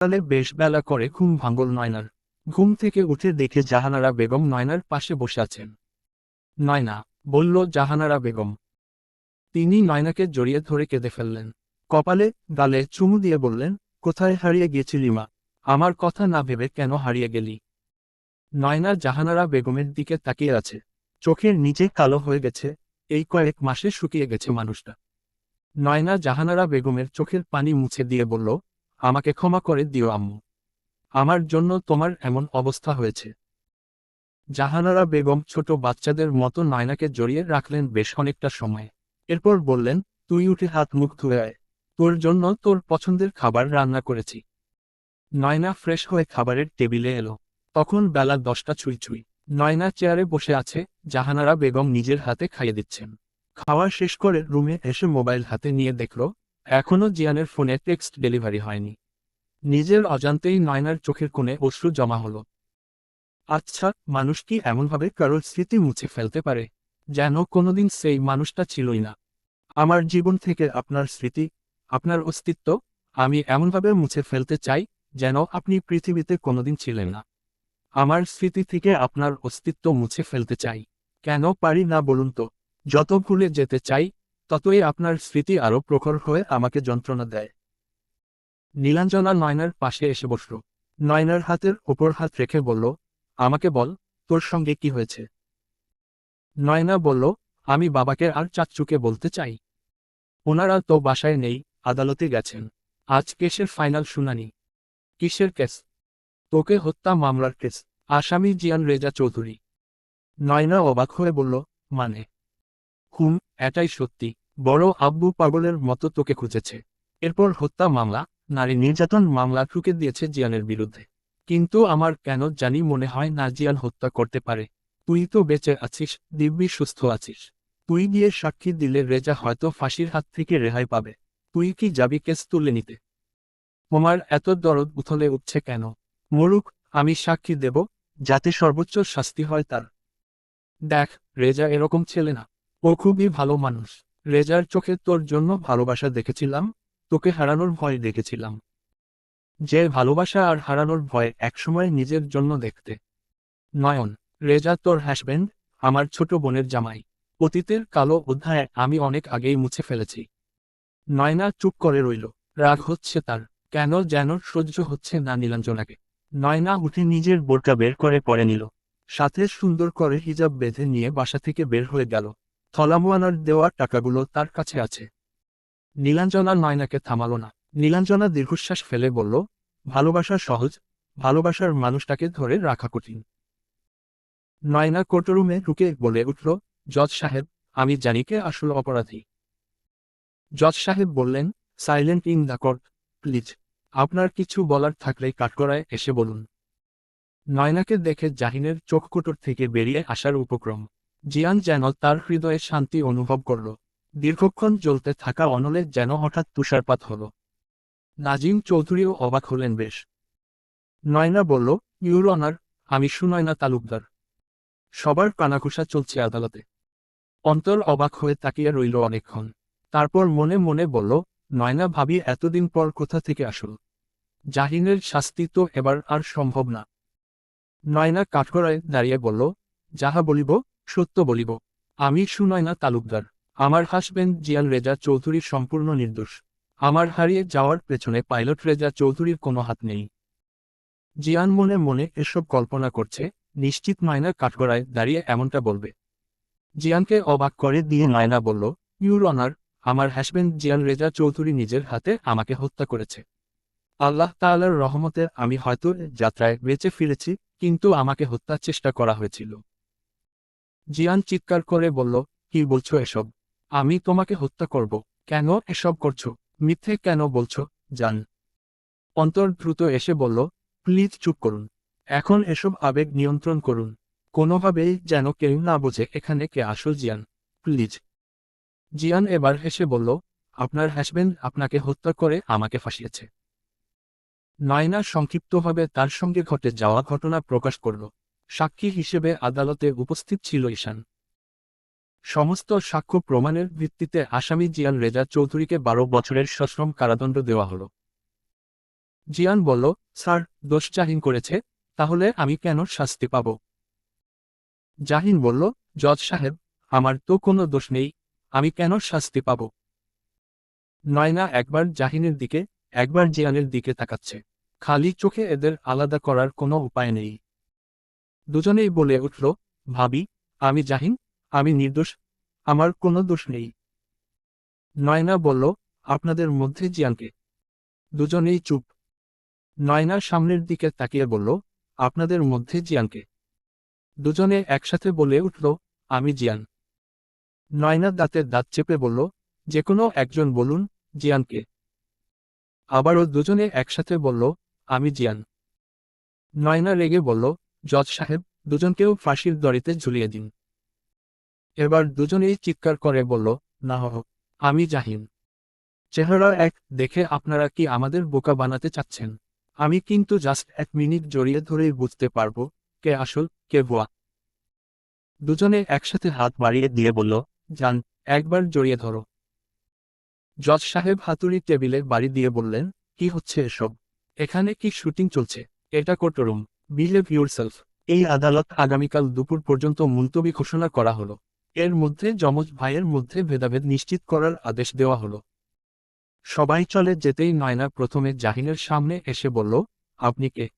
সকালে বেশ বেলা করে ঘুম ভাঙল নয়নার। ঘুম থেকে উঠে দেখে জাহানারা বেগম নয়নার পাশে বসে আছেন। নয়না বলল, জাহানারা বেগম। তিনি নয়নাকে জড়িয়ে ধরে কেঁদে ফেললেন। কপালে গালে চুমু দিয়ে বললেন, কোথায় হারিয়ে গিয়েছিলি মা? আমার কথা না ভেবে কেন হারিয়ে গেলি? নয়না জাহানারা বেগমের দিকে তাকিয়ে আছে। চোখের নিচে কালো হয়ে গেছে। এই কয়েক মাসে শুকিয়ে গেছে মানুষটা। নয়না জাহানারা বেগমের চোখের পানি মুছে দিয়ে বলল আমাকে ক্ষমা করে দিও, আম্মু। আমার জন্য তোমার এমন অবস্থা হয়েছে। জাহানারা বেগম ছোট বাচ্চাদের মতো নয়নাকে জড়িয়ে রাখলেন বেশ অনেকটা সময়। এরপর বললেন, তুই উঠে হাত মুখ ধুয়ে আয়। তোর জন্য তোর পছন্দের খাবার রান্না করেছি। নয়না ফ্রেশ হয়ে খাবারের টেবিলে এলো। তখন বেলা দশটা ছুঁই ছুঁই। নয়না চেয়ারে বসে আছে, জাহানারা বেগম নিজের হাতে খাইয়ে দিচ্ছেন। খাওয়া শেষ করে রুমে এসে মোবাইল হাতে নিয়ে দেখল এখনও জিয়ানের ফোনে টেক্সট ডেলিভারি হয়নি। নিজের অজান্তেই নয়নার চোখের কোণে অশ্রু জমা হলো। আচ্ছা মানুষ কি এমনভাবে কারোর স্মৃতি মুছে ফেলতে পারে? যেন কোনোদিন সেই মানুষটা ছিলই না। আমার জীবন থেকে আপনার স্মৃতি, আপনার অস্তিত্ব, আমি এমনভাবে মুছে ফেলতে চাই যেন আপনি পৃথিবীতে কোনোদিন ছিলেন না। আমার স্মৃতি থেকে আপনার অস্তিত্ব মুছে ফেলতে চাই। কেন পারি না বলুন তো? যত ভুলে যেতে চাই ততই আপনার স্মৃতি আরও প্রখর হয়ে আমাকে যন্ত্রণা দেয়। নীলাঞ্জনা নয়নার পাশে এসে বসল। নয়নার হাতের ওপর হাত রেখে বলল, আমাকে বল, তোর সঙ্গে কি হয়েছে? নয়না বলল, আমি বাবাকে আর চাচ্চুকে বলতে চাই। ওনারা তো বাসায় নেই, আদালতে গেছেন। আজ কেসের ফাইনাল শুনানি। কিসের কেস? তোকে হত্যা মামলার কেস, আসামি জিয়ান রেজা চৌধুরী। নয়না অবাক হয়ে বলল মানে? হুম এটাই সত্যি। বড় আব্বু পাগলের মতো তোকে খুঁজেছে। এরপর হত্যা মামলা, নারী নির্যাতন মামলা ঠুকে দিয়েছে জিয়ানের বিরুদ্ধে। কিন্তু আমার কেন জানি মনে হয় না জিয়ান হত্যা করতে পারে। তুই তো বেঁচে আছিস, দিব্যি সুস্থ আছিস। তুই গিয়ে সাক্ষী দিলে রেজা হয়তো ফাঁসির হাত থেকে রেহাই পাবে। তুই কি যাবি কেস তুলে নিতে? তোমার এত দরদ উথলে উঠছে কেন? মরুক, আমি সাক্ষী দেব, যাতে সর্বোচ্চ শাস্তি হয় তার। দেখ, রেজা এরকম ছেলে না। ও খুবই ভালো মানুষ। রেজার চোখে তোর জন্য ভালোবাসা দেখেছিলাম, তোকে হারানোর ভয় দেখেছিলাম। যে ভালোবাসা আর হারানোর ভয় একসময় নিজের জন্য দেখতে। নয়ন, রেজা তোর হ্যাসব্যান্ড আমার ছোট বোনের জামাই। অতীতের কালো অধ্যায় আমি অনেক আগেই মুছে ফেলেছি। নয়না চুপ করে রইল। রাগ হচ্ছে তার। কেন যেন সহ্য হচ্ছে না নীলাঞ্জনাকে। নয়না উঠে নিজের বোরকা বের করে পরে নিল। সাথে সুন্দর করে হিজাব বেঁধে নিয়ে বাসা থেকে বের হয়ে গেল। থলামোয়ানার দেওয়া টাকাগুলো তার কাছে আছে। নীলাঞ্জনা নয়নাকে থামালো না। নীলাঞ্জনা দীর্ঘশ্বাস ফেলে বলল, ভালোবাসা সহজ, ভালোবাসার মানুষটাকে ধরে রাখা কঠিন নয়না কোর্টরুমে ঢুকে বলে উঠল, জজ সাহেব, আমি জানি কে আসল অপরাধী জজ সাহেব বললেন, silent in the court, please. আপনার কিছু বলার থাকলে কাঠগড়ায় এসে বলুন নয়নাকে দেখে জাহিনের চোখ কোটর থেকে বেরিয়ে আসার উপক্রম। জিয়ান যেন তার হৃদয়ে শান্তি অনুভব করল। দীর্ঘক্ষণ জ্বলতে থাকা অনলে যেন হঠাৎ তুষারপাত হল। নাজিম চৌধুরীও অবাক হলেন বেশ। নয়না বলল, ইউর অনার, আমি সুনয়না তালুকদার। সবার কানাঘুষা চলছে আদালতে অন্তর অবাক হয়ে তাকিয়ে রইল অনেকক্ষণ। তারপর মনে মনে বলল, নয়না ভাবি এতদিন পর কোথা থেকে আসল? জাহিনের শাস্তি তো এবার আর সম্ভব না নয়না কাঠগড়ায় দাঁড়িয়ে বলল, যাহা বলিব সত্য বলিব। আমি সুনয়না তালুকদার। আমার হাসবেন্ড জিয়ান রেজা চৌধুরীর সম্পূর্ণ নির্দোষ। আমার হারিয়ে যাওয়ার পেছনে পাইলট রেজা চৌধুরীর কোনো হাত নেই। জিয়ান মনে মনে এসব কল্পনা করছে, নিশ্চিত নয়না কাঠগড়ায় দাঁড়িয়ে এমনটা বলবে। জিয়ানকে অবাক করে দিয়ে নয়না বলল ইউর অনার আমার হাসবেন্ড জিয়ান রেজা চৌধুরী নিজের হাতে আমাকে হত্যা করেছে। আল্লাহ তাআলার রহমতে আমি হয়তো যাত্রায় বেঁচে ফিরেছি, কিন্তু আমাকে হত্যার চেষ্টা করা হয়েছিল। জিয়ান চিৎকার করে বলল, কি বলছো এসব? আমি তোমাকে হত্যা করব। কেন এসব করছ? মিথ্যে কেন বলছো, জান? অন্তর দ্রুত এসে বলল, প্লিজ চুপ করুন। এখন এসব আবেগ নিয়ন্ত্রণ করুন। কোনোভাবেই যেন কেউ না বোঝে এখানে কে আসল জিয়ান। প্লিজ। জিয়ান এবার হেসে বলল, আপনার হাসবেন্ড আপনাকে হত্যা করে আমাকে ফাঁসিয়েছে। নয়না সংক্ষিপ্তভাবে তার সঙ্গে ঘটে যাওয়া ঘটনা প্রকাশ করল। সাক্ষী হিসেবে আদালতে উপস্থিত ছিল ঈশান। সমস্ত সাক্ষ্য প্রমাণের ভিত্তিতে আসামি জিয়ান রেজা চৌধুরীকে বারো বছরের সশ্রম কারাদণ্ড দেওয়া হল। জিয়ান বলল, স্যার, দোষ জাহিন করেছে, তাহলে আমি কেন শাস্তি পাব? জাহিন বলল, জজ সাহেব, আমার তো কোনো দোষ নেই, আমি কেন শাস্তি পাব? নয়না একবার জাহিনের দিকে, একবার জিয়ানের দিকে তাকাচ্ছে। খালি চোখে এদের আলাদা করার কোনো উপায় নেই। দুজনেই বলে উঠল, ভাবি, আমি জাহিন, আমি নির্দোষ, আমার কোনো দোষ নেই। নয়না বলল, আপনাদের মধ্যে জিয়ানকে। দুজনেই চুপ। নয়না সামনের দিকে তাকিয়ে বলল, আপনাদের মধ্যে জিয়ানকে? দুজনে একসাথে বলে উঠল, আমি জিয়ান। নয়না দাঁতের দাঁত চেপে বলল, যে কোনো একজন বলুন জিয়ানকে। আবারও দুজনে একসাথে বলল, আমি জিয়ান। নয়না রেগে বলল জজ সাহেব, দুজনকেও ফাঁসির দড়িতে ঝুলিয়ে দিন। এবার দুজনেই চিৎকার করে বলল, না হোক আমি জাহিন। চেহারা এক, দেখে আপনারা কি আমাদের বোকা বানাতে চাচ্ছেন? আমি কিন্তু জাস্ট এক মিনিট জড়িয়ে ধরেই বুঝতে পারব, কে আসল, কে ভুয়া। দুজনে একসাথে হাত বাড়িয়ে দিয়ে বলল যান একবার জড়িয়ে ধরো। জজ সাহেব হাতুড়ি টেবিলে বাড়ি দিয়ে বললেন, কি হচ্ছে এসব? এখানে কি শুটিং চলছে? এটা কোর্টরুম বিহেভ ইউরসেলফ এই আদালত আগামীকাল দুপুর পর্যন্ত মুলতবি ঘোষণা করা হলো। এর মধ্যে যমজ ভাইয়ের মধ্যে ভেদাভেদ নিশ্চিত করার আদেশ দেওয়া হলো। সবাই চলে যেতেই নয়না প্রথমে জাহিনের সামনে এসে বলল, আপনি কে?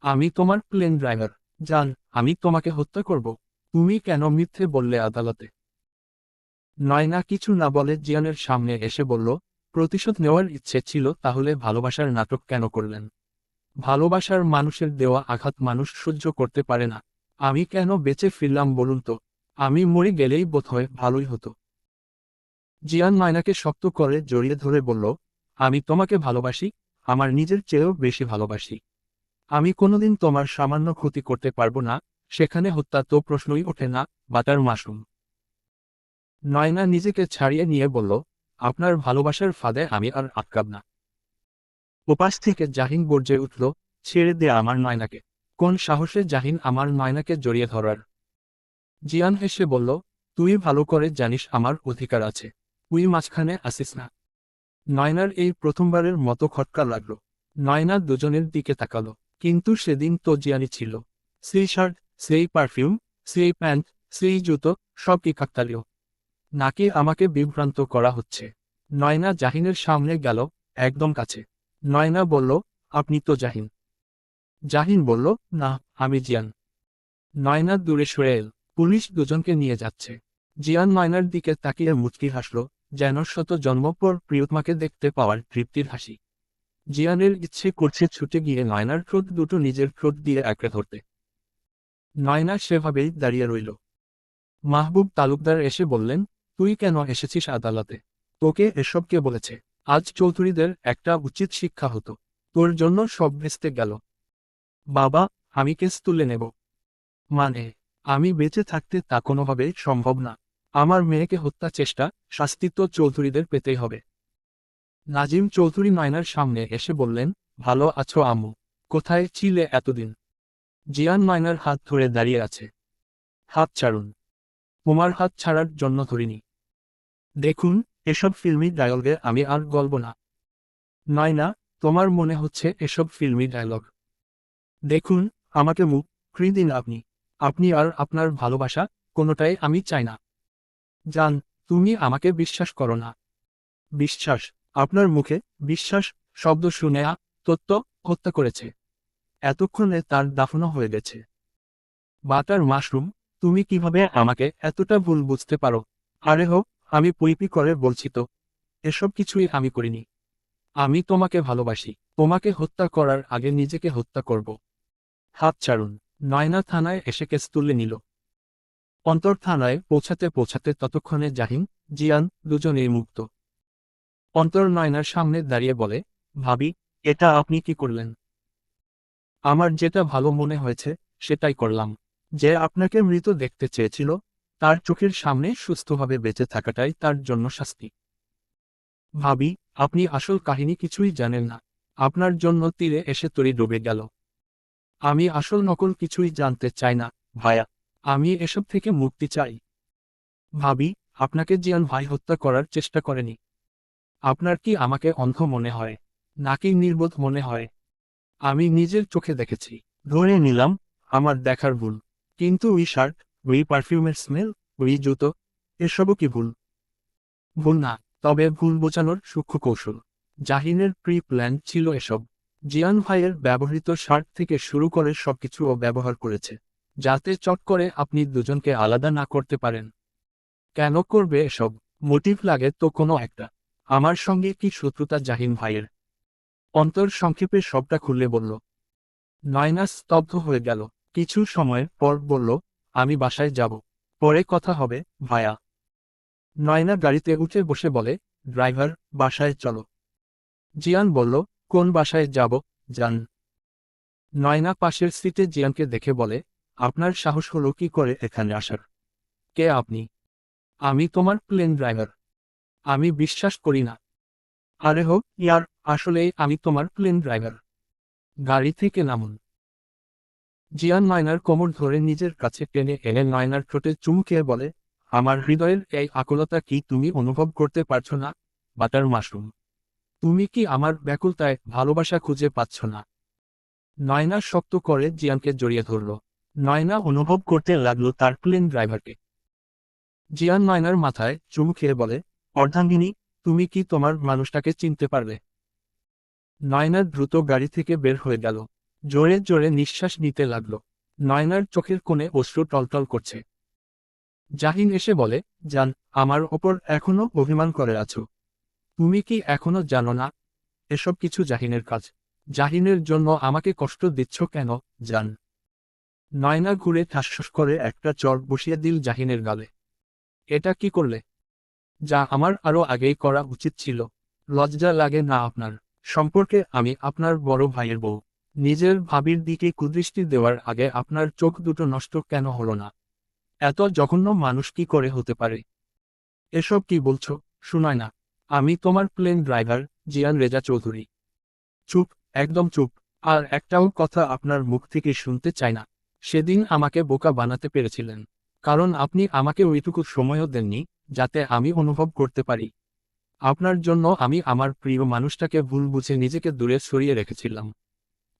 আমি তোমার প্লেন ড্রাইভার যান আমি তোমাকে হত্যা করব। তুমি কেন মিথ্যে বললে আদালতে? নয়না কিছু না বলে জিয়ানের সামনে এসে বলল, প্রতিশোধ নেওয়ার ইচ্ছে ছিল, তাহলে ভালোবাসার নাটক কেন করলেন? ভালোবাসার মানুষের দেওয়া আঘাত মানুষ সহ্য করতে পারে না। আমি কেন বেঁচে ফিরলাম বলুন তো? আমি মরে গেলেই বোধহয় ভালোই হতো। জিয়ান নয়নাকে শক্ত করে জড়িয়ে ধরে বলল, আমি তোমাকে ভালোবাসি, আমার নিজের চেয়েও বেশি ভালোবাসি। আমি কোনোদিন তোমার সামান্য ক্ষতি করতে পারব না, সেখানে হত্যা তো প্রশ্নই ওঠে না বাটার মাসুম নয়না নিজেকে ছাড়িয়ে নিয়ে বলল, আপনার ভালোবাসার ফাঁদে আমি আর আটকাব না। উপাস থেকে জাহিন গর্জে উঠল, ছেড়ে দে আমার নয়নাকে। কোন সাহসে জাহিন আমার নয়নাকে জড়িয়ে ধরার? জিয়ান হেসে বলল, তুই ভালো করে জানিস আমার অধিকার আছে। তুই মাঝখানে আসিস না। নয়নার এই প্রথমবারের মতো খটকা লাগল। নয়না দুজনের দিকে তাকালো, কিন্তু সেদিন তো জিয়ানি ছিল। সেই শার্ট, সেই পারফিউম, সেই প্যান্ট, সেই জুতো সব কি কাকতালীয়। নাকি আমাকে বিভ্রান্ত করা হচ্ছে। নয়না জাহিনের সামনে গেল, একদম কাছে। নয়না বলল, আপনি তো জাহিন। জাহিন বলল, না, আমি জিয়ান। নয়না দূরে সরে এল। পুলিশ দুজনকে নিয়ে যাচ্ছে। জিয়ান নয়নার দিকে তাকিয়ে মুচকি হাসল, যেন শত জন্ম পর প্রিয়তমাকে দেখতে পাওয়ার তৃপ্তির হাসি। জিয়ানের ইচ্ছে করছে ছুটে গিয়ে নয়নার ঠোঁট দুটো নিজের ঠোঁট দিয়ে আঁকড়ে ধরতে। নয়না সেভাবেই দাঁড়িয়ে রইল। মাহবুব তালুকদার এসে বললেন, তুই কেন এসেছিস আদালতে? তোকে এসব কে বলেছে। আজ চৌধুরীদের একটা উচিত শিক্ষা হতো। তোর জন্য সব ভেস্তে গেল। বাবা, আমি কেস তুলে নেব। মানে আমি বেঁচে থাকতে তা কোনোভাবে সম্ভব না। আমার মেয়েকে হত্যা চেষ্টা, শাস্তি তো চৌধুরীদের পেতেই হবে। নাজিম চৌধুরী নয়নার সামনে এসে বললেন, ভালো আছো আম্মু। কোথায় ছিলে এতদিন? জিয়ান নয়নার হাত ধরে দাঁড়িয়ে আছে। হাত ছাড়ুন। তোমার হাত ছাড়ার জন্য ধরিনি। দেখুন এসব ফিল্মি ডায়লগে আমি আর গল্প না। নয় না, তোমার মনে হচ্ছে এসব ফিল্মি ডায়লগ। দেখুন, আমাকে মুখ ফ্রি দিন আপনি। আপনি আর আপনার ভালোবাসা কোনোটাই আমি চাই না। জান, তুমি আমাকে বিশ্বাস করো না। বিশ্বাস, আপনার মুখে বিশ্বাস শব্দ শুনে তত্ত্ব হত্যা করেছে। এতক্ষণে তার দাফনও হয়ে গেছে। বাটার মাশরুম, তুমি কীভাবে আমাকে এতটা ভুল বুঝতে পারো? আরে হোক আমি পইপি করে বলছি তো, এসব কিছুই আমি করিনি। আমি তোমাকে ভালোবাসি, তোমাকে হত্যা করার আগে নিজেকে হত্যা করব। হাত ছাড়ুন, নয়না থানায় এসে কেস তুলে নিল। অন্তর থানায় পৌঁছাতে পৌঁছাতে ততক্ষণে জাহিন, জিয়ান দুজনেই মুক্ত। অন্তর নয়নার সামনে দাঁড়িয়ে বলে, ভাবি, এটা আপনি কি করলেন? আমার যেটা ভালো মনে হয়েছে, সেটাই করলাম। যে আপনাকে মৃত দেখতে চেয়েছিল তার চোখের সামনে সুস্থভাবে বেঁচে থাকাটাই তার জন্য শাস্তি। ভাবি, আপনি আসল কাহিনী কিছুই জানেন না। আপনার জন্য তীরে এসে তরি ডুবে গেল। আমি আসল নকল কিছুই জানতে চাই না, ভায়া। আমি এসব থেকে মুক্তি চাই। ভাবি, আপনাকে জিয়ান ভাই হত্যা করার চেষ্টা করেনি। আপনার কি আমাকে অন্ধ মনে হয়? নাকি নির্বোধ মনে হয়? আমি নিজের চোখে দেখেছি। ধরে নিলাম, আমার দেখার ভুল। কিন্তু ওই শার্ট ওই পারফিউমের স্মেল ওই জুতো, এসবও কি ভুল? ভুল না, তবে ভুল বোঝানোর সূক্ষ্ম কৌশল। জাহিনের প্রি প্ল্যান ছিল এসব। জিয়ান ভাইয়ের ব্যবহৃত শার্ট থেকে শুরু করে সবকিছু ও ব্যবহার করেছে, যাতে চট করে আপনি দুজনকে আলাদা না করতে পারেন। কেন করবে এসব? মোটিভ লাগে তো কোনো একটা। আমার সঙ্গে কি শত্রুতা জাহিন ভাইয়ের? অন্তর সংক্ষেপে সবটা খুলে বলল। নয়না স্তব্ধ হয়ে গেল। কিছু সময় পর বলল আমি বাসায় যাব। পরে কথা হবে, ভায়া। নয়না গাড়িতে উঠে বসে বলে, ড্রাইভার, বাসায় চলো। জিয়ান বলল, কোন বাসায় যাব যান নয়না পাশের সিটে জিয়ানকে দেখে বলে, আপনার সাহস হলো কি করে এখানে আসার? কে আপনি? আমি তোমার প্লেন ড্রাইভার। আমি বিশ্বাস করি না। আরে হোক, ইয়ার, আসলেই আমি তোমার প্লেন ড্রাইভার। গাড়ি থেকে নামুন। জিয়ান নয়নার কোমর ধরে নিজের কাছে টেনে এনে নয়নার ঠোঁটে চুমু খেয়ে বলে, আমার হৃদয়ের এই আকুলতা কি তুমি অনুভব করতে পারছ না, বাটার মাশরুম? তুমি কি আমার ব্যাকুলতায় ভালোবাসা খুঁজে পাচ্ছ না? নয়না শক্ত করে জিয়ানকে জড়িয়ে ধরল। নয়না অনুভব করতে লাগল তার প্লেন ড্রাইভারকে। জিয়ান নয়নার মাথায় চুমু খেয়ে বলে, অর্ধাঙ্গিনী, তুমি কি তোমার মানুষটাকে চিনতে পারবে? নয়না দ্রুত গাড়ি থেকে বের হয়ে গেল। জোরে জোরে নিঃশ্বাস নিতে লাগল। নয়নার চোখের কোণে অশ্রু টলটল করছে। জাহিন এসে বলে, জান, আমার ওপর এখনও অভিমান করে আছো। তুমি কি এখনও জানো না? এসব কিছু জাহিনের কাজ। জাহিনের জন্য আমাকে কষ্ট দিচ্ছ কেন, জান? নয়না ঘুরে ঠাসঠাস করে একটা চর বসিয়ে দিল জাহিনের গালে। এটা কি করলে? যা আমার আরও আগেই করা উচিত ছিল। লজ্জা লাগে না আপনার। সম্পর্কে আমি আপনার বড় ভাইয়ের বউ। নিজের ভাবির দিকে কুদৃষ্টি দেওয়ার আগে আপনার চোখ দুটো নষ্ট কেন হলো না? এত জঘন্য মানুষ কি করে হতে পারে? এসব কি বলছো? শুনায় না। আমি তোমার প্লেন ড্রাইভার, জিয়ান রেজা চৌধুরী। চুপ, একদম চুপ। আর একটাও কথা আপনার মুখ থেকে শুনতে চাই না। সেদিন আমাকে বোকা বানাতে পেরেছিলেন। কারণ আপনি আমাকে ওইটুকু সময়ও দেননি, যাতে আমি অনুভব করতে পারি। আপনার জন্য আমি আমার প্রিয় মানুষটাকে ভুল বুঝে নিজেকে দূরে সরিয়ে রেখেছিলাম।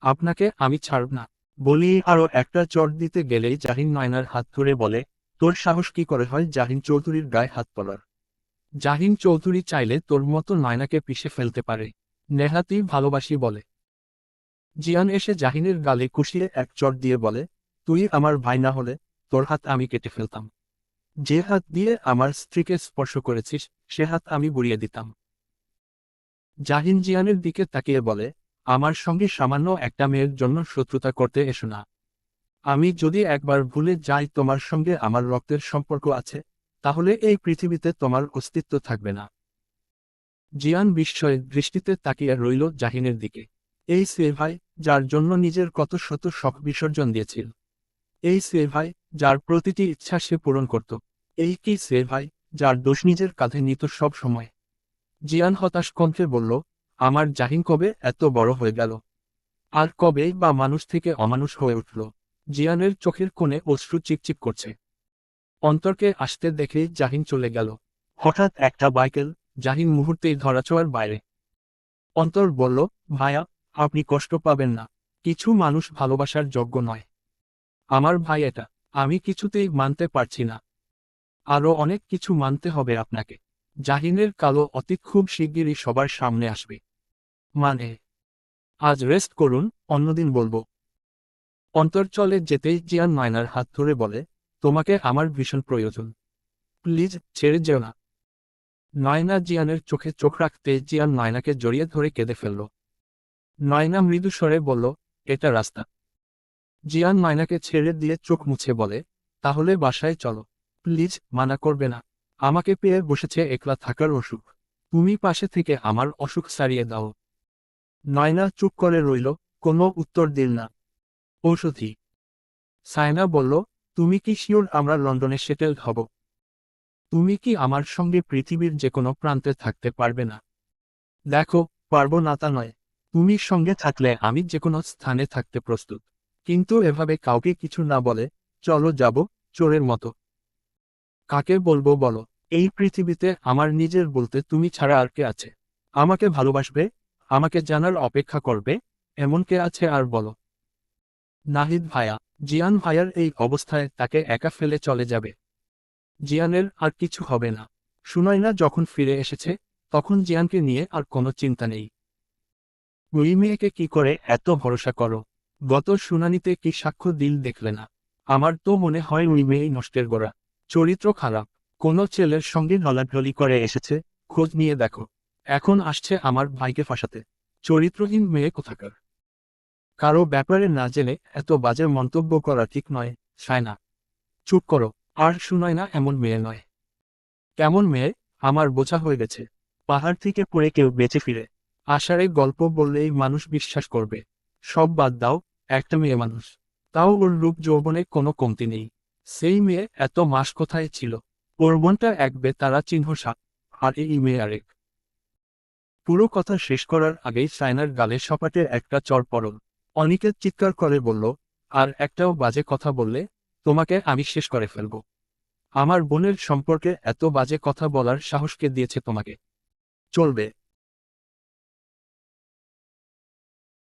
আপনাকে আমি ছাড়ব না। বলি আরও একটা চট দিতে গেলেই জাহিন নয়নার হাত ধরে বলে, তোর সাহস কি করে হয় জাহিন চৌধুরীর গায়ে হাত পড়ার জাহিন চৌধুরী চাইলে তোর মতো নয়নাকে পিষে ফেলতে পারে। নেহাতি ভালোবাসি বলে। জিয়ান এসে জাহিনের গালে কুশিয়ে এক চট দিয়ে বলে, তুই আমার ভাই না হলে তোর হাত আমি কেটে ফেলতাম। যে হাত দিয়ে আমার স্ত্রীকে স্পর্শ করেছিস, সে হাত আমি বুড়িয়ে দিতাম। জাহিন জিয়ানের দিকে তাকিয়ে বলে আমার সঙ্গে সামান্য একটা মেয়ের জন্য শত্রুতা করতে এসো না। আমি যদি একবার ভুলে যাই তোমার সঙ্গে আমার রক্তের সম্পর্ক আছে, তাহলে এই পৃথিবীতে তোমার অস্তিত্ব থাকবে না। জিয়ান বিস্ময়ে দৃষ্টিতে তাকিয়ে রইল জাহিনের দিকে। এই সে ভাই, যার জন্য নিজের কত শত শখ বিসর্জন দিয়েছিল। এই সে ভাই, যার প্রতিটি ইচ্ছা সে পূরণ করত। এই কি সে ভাই, যার দোষ নিজের কাঁধে নিত সব সময়। জিয়ান হতাশ কণ্ঠে বলল আমার জাহিন কবে এত বড় হয়ে গেল? আর কবে বা মানুষ থেকে অমানুষ হয়ে উঠল? জিয়ানের চোখের কোণে অশ্রু চিকচিক করছে। অন্তরকে আসতে দেখে জাহিন চলে গেল। হঠাৎ একটা বাইকেল জাহিন মুহূর্তেই ধরাছোঁয়ার বাইরে। অন্তর বলল, ভায়া, আপনি কষ্ট পাবেন না। কিছু মানুষ ভালোবাসার যোগ্য নয়। আমার ভাই এটা, আমি কিছুতেই মানতে পারছি না। আরও অনেক কিছু মানতে হবে আপনাকে। জাহিনের কালো অতীত খুব শিগগিরই সবার সামনে আসবে। মানে আজ রেস্ট করুন, অন্যদিন বলব। অন্তর্চলে যেতেই জিয়ান নয়নার হাত ধরে বলে, তোমাকে আমার ভীষণ প্রয়োজন। প্লিজ ছেড়ে যেও না। নয়না জিয়ানের চোখে চোখ রাখতে জিয়ান নয়নাকে জড়িয়ে ধরে কেঁদে ফেলল। নয়না মৃদু স্বরে বলল, এটা রাস্তা। জিয়ান নয়নাকে ছেড়ে দিয়ে চোখ মুছে বলে, তাহলে বাসায় চলো। প্লিজ মানা করবে না। আমাকে পেয়ে বসেছে একলা থাকার অসুখ। তুমি পাশে থেকে আমার অসুখ সারিয়ে দাও। নয়না চুপ করে রইল, কোনো উত্তর দিল না। ঔষধি। সায়না বলল, তুমি কি শিওর আমরা লন্ডনে সেটেলড হব? তুমি কি আমার সঙ্গে পৃথিবীর যে কোনো প্রান্তে থাকতে পারবে না? দেখো, পারব না তা নয়। তুমি সঙ্গে থাকলে আমি যে কোনো স্থানে থাকতে প্রস্তুত। কিন্তু এভাবে কাউকে কিছু না বলে, চলো যাব চোরের মতো। কাকে বলব বলো? এই পৃথিবীতে আমার নিজের বলতে তুমি ছাড়া আর কে আছে? আমাকে ভালোবাসবে আমাকে জানার অপেক্ষা করবে, এমন কে আছে আর বলো। নাহিদ ভাইয়া জিয়ান ভাইয়ার এই অবস্থায় তাকে একা ফেলে চলে যাবে। জিয়ানের আর কিছু হবে না। সুনয়না যখন ফিরে এসেছে, তখন জিয়ানকে নিয়ে আর কোনো চিন্তা নেই। ওই মেয়েকে কি করে এত ভরসা করো? গত শুনানিতে কি সাক্ষ্য দিল দেখলে না। আমার তো মনে হয় ওই মেয়েই নষ্টের গোড়া। চরিত্র খারাপ। কোনো ছেলের সঙ্গে নলাঢলি করে এসেছে, খোঁজ নিয়ে দেখো। এখন আসছে আমার ভাইকে ফাঁসাতে। চরিত্রহীন মেয়ে কোথাকার? কারও ব্যাপারে না জেনে এত বাজে মন্তব্য করা ঠিক নয়, সায়না। চুপ করো, আর শুনায় না এমন মেয়ে নয়। কেমন মেয়ে? আমার বোঝা হয়ে গেছে। পাহাড় থেকে পড়ে কেউ বেঁচে ফিরে। আষাঢ়ে গল্প বললেই মানুষ বিশ্বাস করবে। সব বাদ দাও, একটা মেয়ে মানুষ। তাও ওর রূপ যৌবনে কোনো কমতি নেই। সেই মেয়ে এত মাস কোথায় ছিল? ওর বোনটা এক বে তারা চিহ্ন সাপ আর এই মেয়ে আরেক। পুরো কথা শেষ করার আগেই সাইনার গালে সপাটে একটা চর পড়ল। অনিকেত চিৎকার করে বলল, আর একটাও বাজে কথা বললে, তোমাকে আমি শেষ করে ফেলব। আমার বোনের সম্পর্কে এত বাজে কথা বলার সাহসকে দিয়েছে তোমাকে। চলবে।